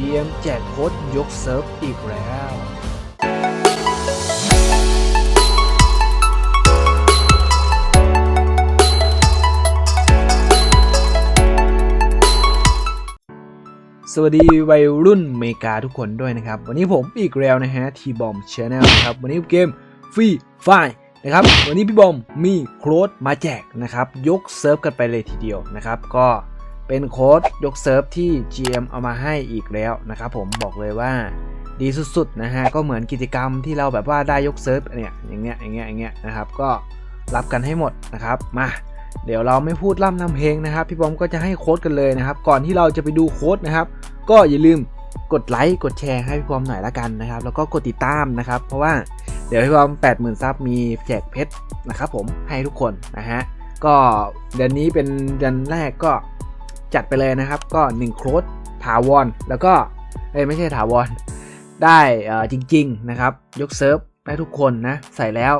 GM แจกโค้ดยกเซิร์ฟอีกแล้วสวัสดีวัยรุ่นเมกาทุกคนด้วยนะครับ วันนี้ผมอีกแล้วนะฮะทีบอมชาแนลนะครับ วันนี้เกมฟรีไฟนะครับ วันนี้พี่บอมมีโค้ดมาแจกนะครับ ยกเซิร์ฟกันไปเลยทีเดียวนะครับ ก็ เป็นโค้ดยกเซิร์ฟที่ GM เอามาให้อีกแล้วนะครับผมบอกเลยว่าดีสุดๆนะฮะก็เหมือนกิจกรรมที่เราแบบว่าได้ยกเซิร์ฟเนี่ยอย่างเงี้ยอย่างเงี้ยอย่างเงี้ยนะครับก็รับกันให้หมดนะครับมาเดี๋ยวเราไม่พูดล่ำนำเพลงนะครับ พี่บอมก็จะให้โค้ดกันเลยนะครับ ก่อนที่เราจะไปดูโค้ดนะครับ ก็อย่าลืมกดไลค์กดแชร์ให้พี่บอมหน่อยละกันนะครับ แล้วก็กดติดตามนะครับ เพราะว่าเดี๋ยวพี่บอม 80,000ซับมีแจกเพชรนะครับผมให้ทุกคนนะฮะก็เดือนนี้เป็นเดือนแรกก็ จัดไปเลยนะครับ ก็1โค้ดถาวร แล้วก็เอ้ยไม่ใช่ถาวร ได้อ่อจริง ๆ นะครับ ยกเซิร์ฟได้ทุกคนนะ ใส่แล้ว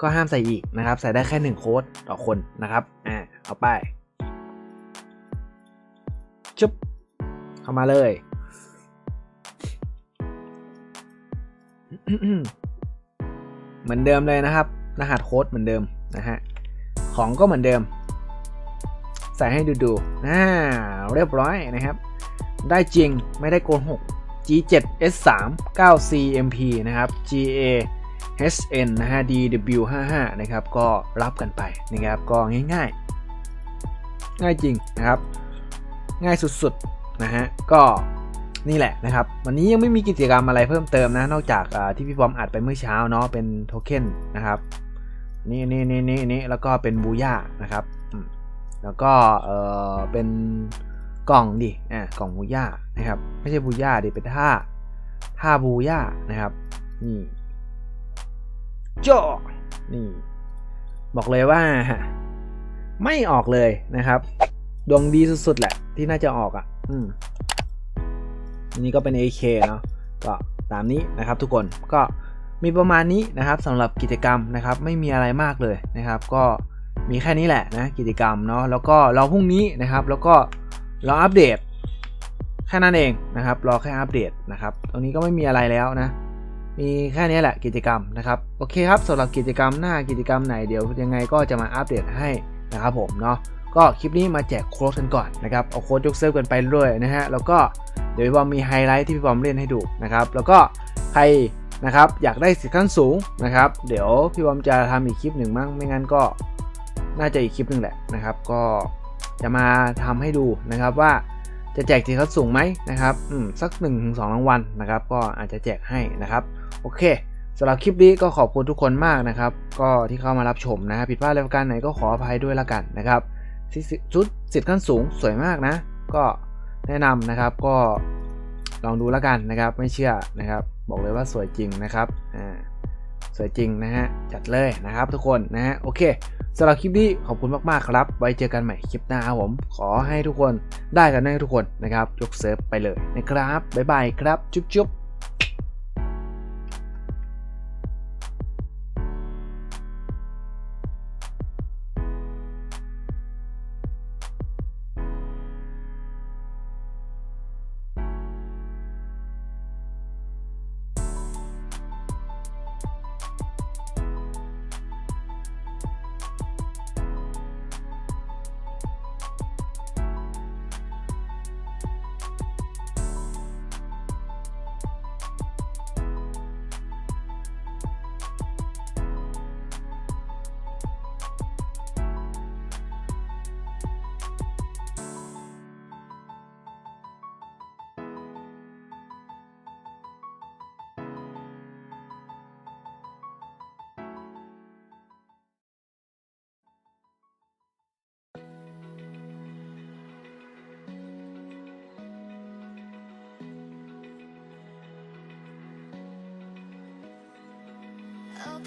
ก็ห้ามใส่อีกนะครับ ใส่ได้แค่ 1 โค้ดต่อคนนะครับอ่าเอาไปจุ๊บเข้ามาเลยเหมือนเดิมเลยนะครับ รหัสโค้ดเหมือนเดิมนะฮะของก็เหมือนเดิม ใส่ให้ดูดูอ่าเรียบร้อยนะครับ ได้จริงไม่ได้โกนหก G7 S3 9 CMP นะครับ GA HN นะฮะ DW55 นะครับ ก็รับกันไปนะครับ ก็ง่ายๆง่ายจริงนะครับ ง่ายสุดๆนะฮะ ก็นี่แหละนะครับ วันนี้ยังไม่มีกิจกรรมอะไรเพิ่มเติมนะ นอกจากที่พี่บอมอัดไปเมื่อเช้าเนาะ เป็นโทเค็นนะครับ นี่นี่นี่นี่นี่แล้วก็เป็นบูย่านะครับ แล้วก็เออเป็นกล่องดิอ่ากล่องบูย่านะครับ ไม่ใช่บูย่าดิเป็นท่าท่าบูย่านะครับ นี่จ่อนี่ บอกเลยว่า ไม่ออกเลยนะครับ ดวงดีสุดๆแหละ ที่น่าจะออกอะ่ะ อืมนนี้ก็เป็น AK เนาะก็ตามนี้นะครับทุกคนก็มีประมาณนี้นะครับสำหรับกิจกรรมนะครับ ไม่มีอะไรมากเลยนะครับ ก็ มีแค่นี้แหละนะกิจกรรมเนาะแล้วก็รอพรุ่งนี้นะครับ แล้วก็รออัปเดตแค่นั้นเองนะครับ รอแค่อัปเดตนะครับ ตรงนี้ก็ไม่มีอะไรแล้วนะ มีแค่นี้แหละกิจกรรมนะครับ โอเคครับสำหรับกิจกรรมหน้ากิจกรรมไหนเดี๋ยวยังไงก็จะมาอัปเดตให้นะครับผมเนาะก็คลิปนี้มาแจกโค้ดกันก่อนนะครับ เอาโค้ดยกเซิร์ฟกันไปเรื่อยนะฮะ แล้วก็เดี๋ยวพี่บอมมีไฮไลท์ที่พี่บอมเล่นให้ดูนะครับ แล้วก็ใครนะครับอยากได้สิทธิ์ขั้นสูงนะครับ เดี๋ยวพี่บอมจะทำอีกคลิปหนึ่งมั้ง ไม่งั้นก็ น่าจะอีกคลิปหนึ่งแหละนะครับ ก็จะมาทำให้ดูนะครับว่าจะแจกสิทธิ์ขั้นสูงไหมนะครับอืมสัก1นถึงสรางวัลนะครับ ก็อาจจะแจกให้นะครับ โอเคสำหรับคลิปนี้ก็ขอบคุณทุกคนมากนะครับ ก็ที่เข้ามารับชมนะผิดพลาดอะไรประการไหนก็ขออภัยด้วยละกันนะครับชุดสิทธิ์ขั้นสูงสวยมากนะ ก็แนะนำนะครับก็ลองดูแล้วกันนะครับ ไม่เชื่อนะครับ บอกเลยว่าสวยจริงนะครับอ่า สวยจริงนะฮะ จัดเลยนะครับทุกคนนะฮะ โอเคสำหรับคลิปนี้ขอบคุณมากๆครับ ไว้เจอกันใหม่คลิปหน้าครับผม ขอให้ทุกคนได้กันได้ทุกคนนะครับ ยกเซิร์ฟไปเลยนะครับ บ๊ายบายครับ จุ๊บ